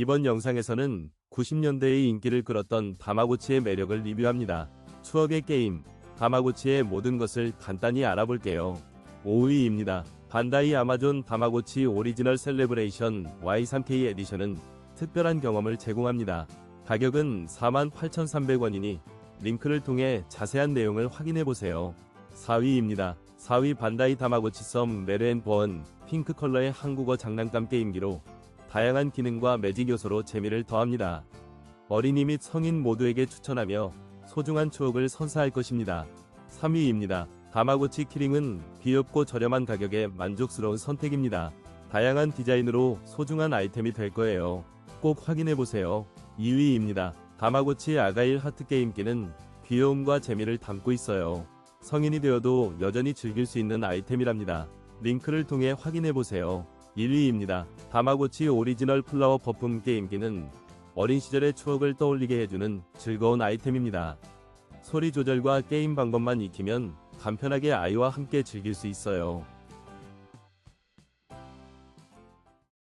이번 영상에서는 90년대의 인기를 끌었던 다마고치의 매력을 리뷰합니다. 추억의 게임, 다마고치의 모든 것을 간단히 알아볼게요. 5위입니다. 반다이 아마존 다마고치 오리지널 셀레브레이션 Y3K 에디션은 특별한 경험을 제공합니다. 가격은 48,300원이니 링크를 통해 자세한 내용을 확인해보세요. 4위입니다. 4위 반다이 다마고치 썸 메르앤버언 핑크 컬러의 한국어 장난감 게임기로 다양한 기능과 매직 요소로 재미를 더합니다. 어린이 및 성인 모두에게 추천하며 소중한 추억을 선사할 것입니다. 3위입니다. 다마고치 키링은 귀엽고 저렴한 가격에 만족스러운 선택입니다. 다양한 디자인으로 소중한 아이템이 될 거예요. 꼭 확인해보세요. 2위입니다. 다마고치 아가일 하트 게임기는 귀여움과 재미를 담고 있어요. 성인이 되어도 여전히 즐길 수 있는 아이템이랍니다. 링크를 통해 확인해보세요. 1위입니다. 다마고치 오리지널 플라워 버품 게임기는 어린 시절의 추억을 떠올리게 해주는 즐거운 아이템입니다. 소리 조절과 게임 방법만 익히면 간편하게 아이와 함께 즐길 수 있어요.